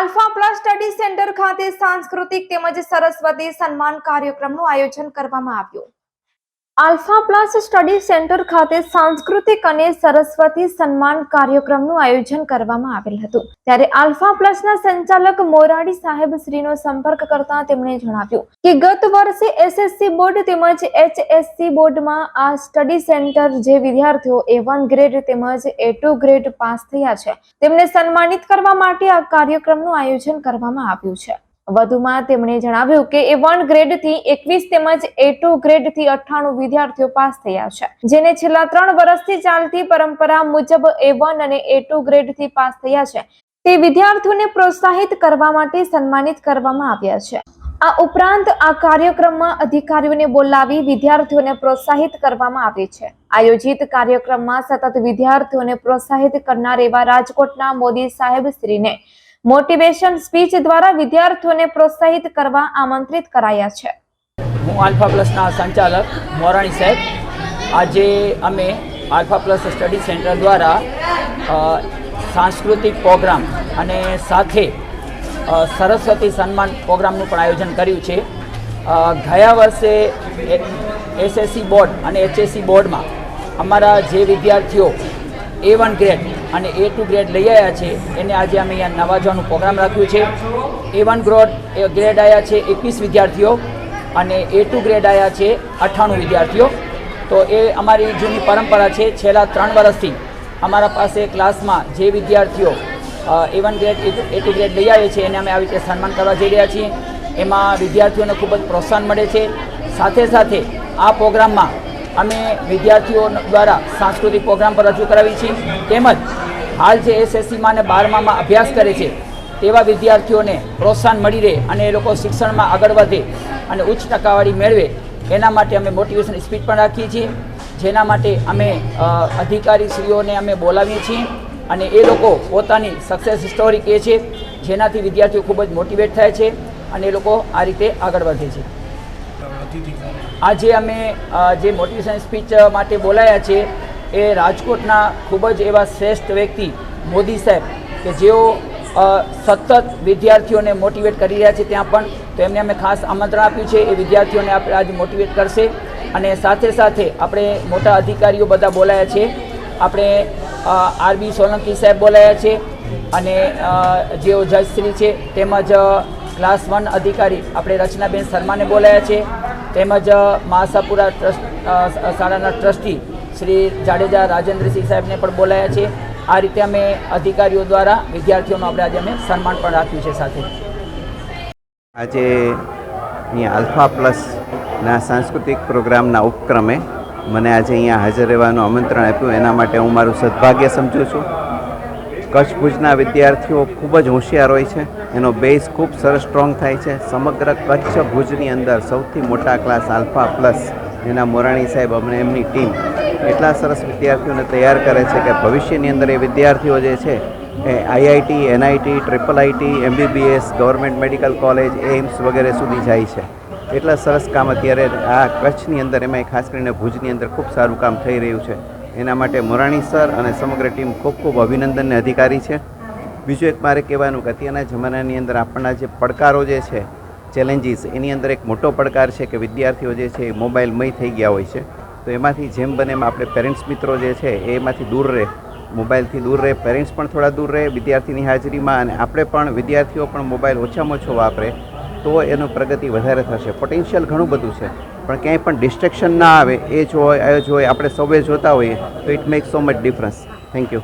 Alpha plus study centre ખાતે સાંસ્કૃતિક તેમજ સરસ્વતી સન્માન કાર્યક્રમનું આયોજન કરવામાં આવ્યું. આલ્ફા પ્લસ સ્ટડી સેન્ટર ખાતે સાંસ્કૃતિક અને સરસ્વતી સન્માન કાર્યક્રમનું આયોજન કરવામાં આવેલ હતું. ત્યારે આલ્ફા પ્લસના સંચાલક મોરાડી સાહેબ શ્રીનો સંપર્ક કરતા તેમણે જણાવ્યું કે ગત વર્ષે એસએસસી બોર્ડ તેમજ એચએસસી બોર્ડમાં આ સ્ટડી સેન્ટર જે વિદ્યાર્થીઓ એ વન ગ્રેડ તેમજ એ ટુ ગ્રેડ પાસ થયા છે, તેમને સન્માનિત કરવા માટે આ કાર્યક્રમનું આયોજન કરવામાં આવ્યું છે. વધુમાં તેમણે જણાવ્યું કે એ વન ગ્રેડથી એકવીસ તેમજ એ ટુ ગ્રેડથી અઠ્ઠાણું વિદ્યાર્થીઓ પાસ થયા છે, જેને છેલ્લા ત્રણ વર્ષથી ચાલતી પરંપરા મુજબ એ વન અને એ ટુ ગ્રેડથી પાસ થયા છે. તે વિદ્યાર્થીઓને પ્રોત્સાહિત કરવા માટે સન્માનિત કરવામાં આવ્યા છે. આ ઉપરાંત આ કાર્યક્રમમાં અધિકારીઓને બોલાવી વિદ્યાર્થીઓને પ્રોત્સાહિત કરવામાં આવે છે. આયોજિત કાર્યક્રમમાં સતત વિદ્યાર્થીઓને પ્રોત્સાહિત કરનાર એવા રાજકોટના મોદી સાહેબ શ્રીને મોટિવેશન સ્પીચ દ્વારા વિદ્યાર્થીઓને પ્રોત્સાહિત કરવા આમંત્રિત કરાયા છે. હું આલ્ફા પ્લસના સંચાલક મોરાણી સાહેબ. આજે અમે આલ્ફા પ્લસ સ્ટડી સેન્ટર દ્વારા સાંસ્કૃતિક પ્રોગ્રામ અને સાથે સરસ્વતી સન્માન પ્રોગ્રામનું પણ આયોજન કર્યું છે. ગયા વર્ષે એસએસસી બોર્ડ અને એચએસસી બોર્ડમાં અમારા જે વિદ્યાર્થીઓ એ વન ગ્રેડ અને એ ટુ ગ્રેડ લઈ આવ્યા છે. એને આજે અમે અહીંયા નવાજવાનું પ્રોગ્રામ રાખ્યું છે. એ વન ગ્રોડ એ ગ્રેડ આવ્યા છે એકવીસ વિદ્યાર્થીઓ અને એ ટુ ગ્રેડ આવ્યા છે અઠ્ઠાણું વિદ્યાર્થીઓ. તો એ અમારી જૂની પરંપરા છે. છેલ્લા ત્રણ વર્ષથી અમારા પાસે ક્લાસમાં જે વિદ્યાર્થીઓ A one grade A two grade લઈ આવે છે, એને અમે આવી રીતે સન્માન કરવા જઈ રહ્યા છીએ. એમાં વિદ્યાર્થીઓને ખૂબ જ પ્રોત્સાહન મળે છે. સાથે સાથે આ પ્રોગ્રામમાં અમે વિદ્યાર્થીઓ દ્વારા સાંસ્કૃતિક પ્રોગ્રામ પર રજૂ કરાવી છીએ તેમજ હાલ જે એસએસસીમાં અને બારમામાં અભ્યાસ કરે છે, તેવા વિદ્યાર્થીઓને પ્રોત્સાહન મળી રહે અને એ લોકો શિક્ષણમાં આગળ વધે અને ઉચ્ચ ટકાવારી મેળવે, એના માટે અમે મોટિવેશન સ્પીચ પણ રાખીએ છીએ. જેના માટે અમે અધિકારીશ્રીઓને અમે બોલાવીએ છીએ અને એ લોકો પોતાની સક્સેસ સ્ટોરી કહે છે. જેનાથી વિદ્યાર્થીઓ ખૂબ જ મોટિવેટ થાય છે અને એ લોકો આ રીતે આગળ વધે છે. આજે અમે જે મોટિવેશન સ્પીચ માટે બોલાયા છે, એ રાજકોટના ખૂબ જ એવા શ્રેષ્ઠ વ્યક્તિ મોદી સાહેબ કે જેઓ સતત વિદ્યાર્થીઓને મોટિવેટ કરી રહ્યા છે ત્યાં પણ. તો એમને અમે ખાસ આમંત્રણ આપ્યું છે, એ વિદ્યાર્થીઓને આપણે આજે મોટિવેટ કરશે. અને સાથે સાથે આપણે મોટા અધિકારીઓ બધા બોલાયા છે. આપણે આરબી સોલંકી સાહેબ બોલાયા છે. અને જેઓ જજશ્રી છે, તેમજ ક્લાસ વન અધિકારી આપણે રચનાબેન શર્માને બોલાયા છે. તેમજ માસાપુરા ટ્રસ્ટ શાળાના ટ્રસ્ટી શ્રી જાડેજા રાજેન્દ્રસિંહ સાહેબને પણ બોલાયા છે. આ રીતે અમે અધિકારીઓ દ્વારા વિદ્યાર્થીઓનું આપણે આજે અમે સન્માન પણ રાખ્યું છે સાથે. આજે આલ્ફા પ્લસના સાંસ્કૃતિક પ્રોગ્રામના ઉપક્રમે મને આજે અહીંયા હાજર રહેવાનું આમંત્રણ આપ્યું. એના માટે હું મારું સદભાગ્ય સમજું છું. કચ્છ ભુજના વિદ્યાર્થીઓ ખૂબ જ હોશિયાર હોય છે. એનો બેઝ ખૂબ સરસ સ્ટ્રોંગ થાય છે. સમગ્ર કચ્છ ભુજની અંદર સૌથી મોટા ક્લાસ આલ્ફા પ્લસ જેના મોરાણી સાહેબ અમને એમની ટીમ એટલા સરસ વિદ્યાર્થીઓને તૈયાર કરે છે કે ભવિષ્યની અંદર એ વિદ્યાર્થીઓ જે છે એ IIT, NIT triple IT MBBS government medical college AIIMS વગેરે સુધી જાય છે. એટલા સરસ કામ અત્યારે આ કચ્છની અંદર એમાં ખાસ કરીને ભુજની અંદર ખૂબ સારું કામ થઈ રહ્યું છે. એના માટે મોરાણી સર અને સમગ્ર ટીમ ખૂબ ખૂબ અભિનંદનને અધિકારી છે. બીજું એક મારે કહેવાનું કે અત્યારના જમાનાની અંદર આપણના જે પડકારો જે છે ચેલેન્જીસ એની અંદર એક મોટો પડકાર છે કે વિદ્યાર્થીઓ જે છે એ મોબાઈલમય થઈ ગયા હોય છે. તો એમાંથી જેમ બને એમ આપણે પેરેન્ટ્સ મિત્રો જે છે એમાંથી દૂર રહે. મોબાઈલથી દૂર રહે પેરેન્ટ્સ પણ થોડા દૂર રહે, વિદ્યાર્થીની હાજરીમાં અને આપણે પણ, વિદ્યાર્થીઓ પણ મોબાઈલ ઓછામાં ઓછો વાપરે, તો એનું પ્રગતિ વધારે થશે. પોટેન્શિયલ ઘણું બધું છે. પણ ક્યાંય પણ ડિસ્ટ્રેક્શન ના આવે, એ જો હોય, એ જો આપણે સૌએ જોતા હોઈએ, તો it make so much difference thank you